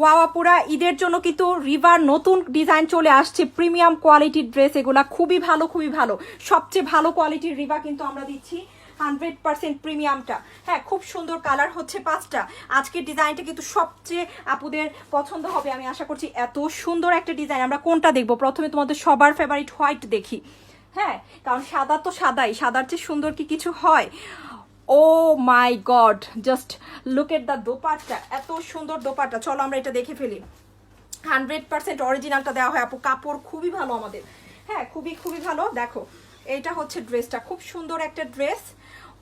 ওয়াওয়াপুরা, ঈদের জন্য কিন্তু রিভার নতুন ডিজাইন চলে আসছে, প্রিমিয়াম কোয়ালিটির ড্রেস, এগুলা খুবই ভালো খুবই ভালো। সবচেয়ে ভালো কোয়ালিটির রিভা কিন্তু আমরা দিচ্ছি হান্ড্রেড পার্সেন্ট প্রিমিয়ামটা। হ্যাঁ খুব সুন্দর কালার হচ্ছে পাঁচটা। আজকের ডিজাইনটা কিন্তু সবচেয়ে আপুদের পছন্দ হবে, আমি আশা করছি। এত সুন্দর একটা ডিজাইন, আমরা কোনটা দেখব? প্রথমে তোমাদের সবার ফেভারিট হোয়াইট দেখি। হ্যাঁ কারণ সাদা তো সাদাই, সাদার চেয়ে সুন্দর কি কিছু হয়? ও my god just look at the dupatta এত সুন্দর দোপাট্টা চলো আমরা এটা দেখে ফেলি। হান্ড্রেড পার্সেন্ট অরিজিনালটা দেওয়া হয় আপু। কাপড় খুবই ভালো আমাদের। হ্যাঁ খুবই খুবই ভালো। দেখো, এইটা হচ্ছে ড্রেসটা খুব সুন্দর একটা ড্রেস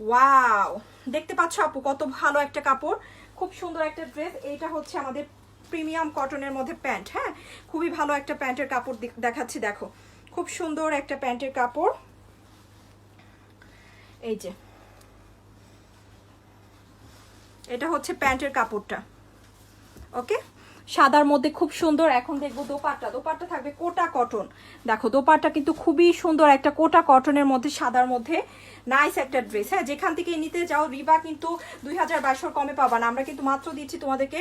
ওয়াও দেখতে পাচ্ছ আপু, কত ভালো একটা কাপড়। খুব সুন্দর একটা ড্রেস এইটা হচ্ছে আমাদের প্রিমিয়াম কটনের মধ্যে প্যান্ট হ্যাঁ? খুবই ভালো একটা প্যান্টের কাপড় দেখ- দেখাচ্ছি, দেখো। খুব সুন্দর একটা প্যান্টের কাপড়। এই যে এটা হচ্ছে প্যান্টের কাপড়টা। ওকে? সাদার মধ্যে খুব সুন্দর, এখন দেখব দোপাট্টা। দোপাট্টা থাকবে কোটা কটন। দেখো, দোপাট্টা কিন্তু খুবই সুন্দর একটা কোটা কটনের মধ্যে, সাদার মধ্যে নাইস একটা ড্রেস হ্যাঁ যেখান থেকে নিতে যাও রিবা কিন্তু দুই হাজার বাইশশোর কমে পাবা না। আমরা কিন্তু মাত্র দিচ্ছি তোমাদেরকে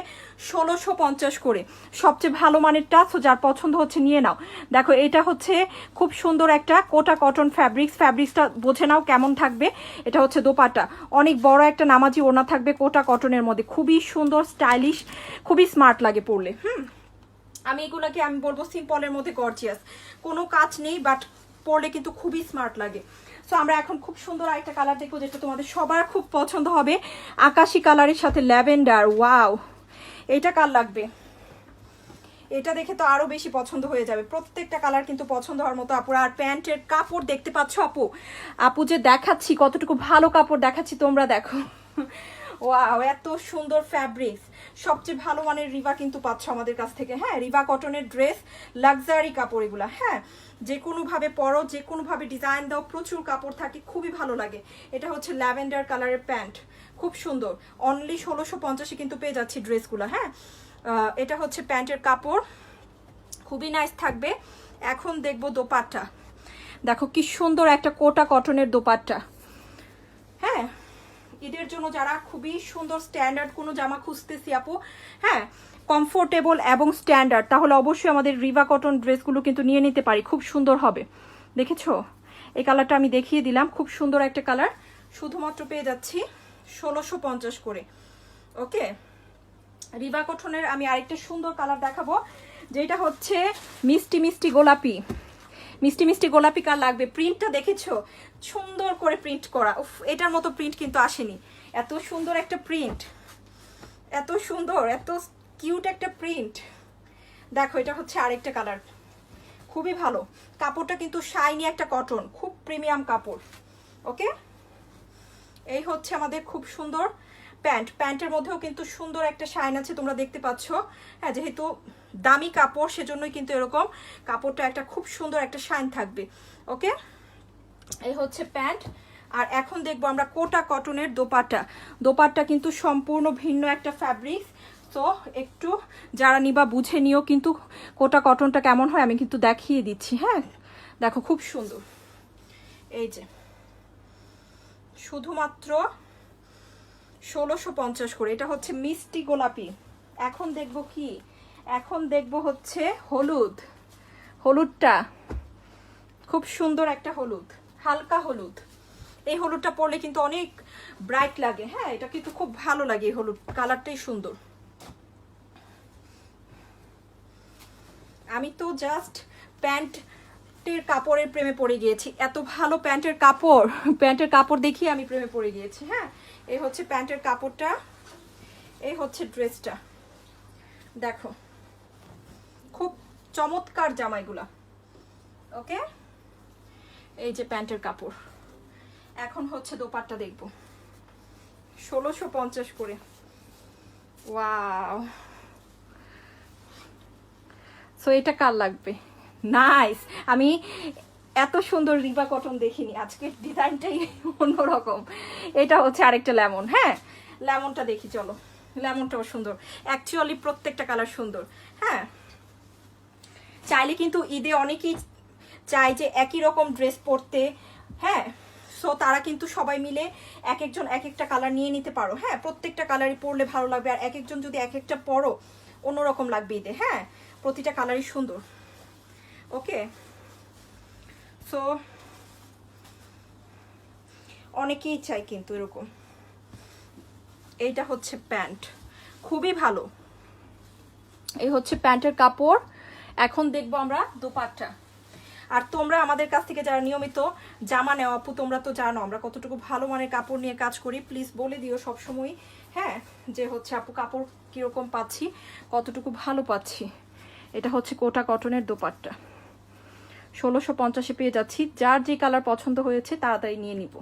ষোলোশো পঞ্চাশ করে। সবচেয়ে ভালো মানেরটা তো যার পছন্দ হচ্ছে নিয়ে নাও। দেখো, এটা হচ্ছে খুব সুন্দর একটা কোটা কটন ফ্যাব্রিক্স ফ্যাব্রিক্সটা বোঝে নাও কেমন থাকবে। এটা হচ্ছে দোপাটা অনেক বড় একটা নামাজি ওনা থাকবে কোটা কটনের মধ্যে। খুবই সুন্দর স্টাইলিশ খুবই স্মার্ট লাগে পরলে। হুম? আমি এগুলোকে, আমি বলব সিম্পলের মধ্যে গর্জিয়াস কোনো কাজ নেই বাট পরলে কিন্তু খুবই স্মার্ট লাগে। সো আমরা এখন খুব সুন্দর একটা কালার দেখব যেটা তোমাদের সবার খুব পছন্দ হবে। আকাশি কালারের সাথে ল্যাভেন্ডার ওয়াও এটা কার লাগবে? এটা দেখে তো আরও বেশি পছন্দ হয়ে যাবে। প্রত্যেকটা কালার কিন্তু পছন্দ হওয়ার মতো আপুর। আর প্যান্টের কাপড় দেখতে পাচ্ছ আপু? আপু যে দেখাচ্ছি, কতটুকু ভালো কাপড় দেখাচ্ছি তোমরা দেখো। ওয়াও এত সুন্দর ফ্যাব্রিক্স সবচেয়ে ভালো মানের রিভা কিন্তু পাচ্ছ আমাদের কাছ থেকে। হ্যাঁ রিভা কটনের ড্রেস লাক্সারি কাপড় এগুলা। হ্যাঁ যে কোনোভাবে পরো যে কোনোভাবে ডিজাইন দাও, প্রচুর কাপড় থাকে, খুবই ভালো লাগে। এটা হচ্ছে ল্যাভেন্ডার কালারের প্যান্ট খুব সুন্দর। অনলি ষোলোশো পঞ্চাশে কিন্তু পেয়ে যাচ্ছি ড্রেসগুলো হ্যাঁ। এটা হচ্ছে প্যান্টের কাপড়। খুবই নাইস থাকবে। এখন দেখব দোপাট্টা। দেখো কি সুন্দর একটা কোটা কটনের দোপাট্টা। ঈদের জন্য যারা খুবই সুন্দর স্ট্যান্ডার্ড কোনো জামা খুঁজতেছি আপু হ্যাঁ কমফোর্টেবল এবং স্ট্যান্ডার্ড তাহলে অবশ্যই আমাদের রিভা কটন ড্রেসগুলো কিন্তু নিয়ে নিতে পারি, খুব সুন্দর হবে। দেখেছ? এই কালারটা আমি দেখিয়ে দিলাম, খুব সুন্দর একটা কালার শুধুমাত্র পেয়ে যাচ্ছি ষোলোশো পঞ্চাশ করে। ওকে রিভা কটনের আমি আরেকটা সুন্দর কালার দেখাবো, যেটা হচ্ছে মিষ্টি মিষ্টি গোলাপি। মিষ্টি মিষ্টি গোলাপি কার লাগবে। প্রিন্টটা দেখেছ? সুন্দর করে প্রিন্ট করা। উফ, এটার মতো প্রিন্ট কিন্তু আসেনি। এত সুন্দর একটা প্রিন্ট এত সুন্দর, এত কিউট একটা প্রিন্ট দেখো, এটা হচ্ছে আরেকটা কালার খুবই ভালো। কাপড়টা কিন্তু শাইনি একটা কটন খুব প্রিমিয়াম কাপড়। ওকে এই হচ্ছে আমাদের খুব সুন্দর প্যান্ট প্যান্টের মধ্যেও কিন্তু সুন্দর একটা শাইন আছে, তোমরা দেখতে পাচ্ছ। হ্যাঁ যেহেতু দামি কাপড়, সেজন্যই কিন্তু এরকম কাপড়টা একটা খুব সুন্দর একটা শাইন থাকবে ওকে এই হচ্ছে প্যান্ট, আর এখন দেখব আমরা কোটা কটনের দোপাট্টা। দোপাট্টা কিন্তু সম্পূর্ণ ভিন্ন একটা ফ্যাব্রিক তো একটু যারা নিবা বুঝে নিও কিন্তু কোটা কটনটা কেমন হয়, আমি কিন্তু দেখিয়ে দিচ্ছি হ্যাঁ? দেখো খুব সুন্দর। এই যে, শুধুমাত্র ষোলোশো পঞ্চাশ করে, এটা হচ্ছে মিষ্টি গোলাপি। এখন দেখব কি? এখন দেখব হচ্ছে হলুদ। হলুদটা খুব সুন্দর একটা হলুদ, হালকা হলুদ। এই হলুদটা পরলে কিন্তু অনেক ব্রাইট লাগে হ্যাঁ? এটা কিন্তু খুব ভালো লাগে এই হলুদ, কালারটাই সুন্দর। আমি তো জাস্ট প্যান্টের কাপড়ের প্রেমে পড়ে গিয়েছি, এত ভালো প্যান্টের কাপড় প্যান্টের কাপড় দেখিয়ে আমি প্রেমে পড়ে গিয়েছি হ্যাঁ? এই হচ্ছে প্যান্টের কাপড়টা, এই হচ্ছে ড্রেসটা। দেখো চমৎকার জামাইগুলা। ওকে? এই যে প্যান্টের কাপড়। এখন হচ্ছে দোপাট্টা দেখব। ষোলোশো পঞ্চাশ করে। ওয়াও। সো এটা কার লাগবে? নাইস আমি এত সুন্দর রিবা কটন দেখিনি। আজকের ডিজাইনটাই অন্যরকম। এটা হচ্ছে আরেকটা লেমন হ্যাঁ? লেমনটা দেখি, চলো। লেমনটাও সুন্দর। অ্যাকচুয়ালি প্রত্যেকটা কালার সুন্দর হ্যাঁ? চাইলে কিন্তু ঈদে অনেকেই চায় যে একই রকম ড্রেস পরতে হ্যাঁ? সো তারা কিন্তু সবাই মিলে এক একজন এক একটা কালার নিয়ে নিতে পারো হ্যাঁ? প্রত্যেকটা কালারই পরলে ভালো লাগবে আর এক একজন যদি এক একটা পরো, অন্যরকম লাগবে ঈদে হ্যাঁ? প্রতিটা কালারই সুন্দর। ওকে সো অনেকেই চাই কিন্তু এরকম। এইটা হচ্ছে প্যান্ট। খুবই ভালো। এই হচ্ছে প্যান্টের কাপড়। এখন দেখব আমরা দোপাট্টা। আর তোমরা আমাদের কাছ থেকে যারা নিয়মিত জামা নেওয়া আপু, তোমরা তো জানো, আমরা কতটুকু ভালো মানের কাপড় নিয়ে কাজ করি। প্লিজ বলে দিও সবসময় হ্যাঁ যে হচ্ছে, আপু, কাপড় কীরকম পাচ্ছি, কতটুকু ভালো পাচ্ছি। এটা হচ্ছে কোটা কটনের দোপাট্টা। ষোলোশো পঞ্চাশে পেয়ে যাচ্ছি। যার যে কালার পছন্দ হয়েছে, তাড়াতাড়ি নিয়ে নিব।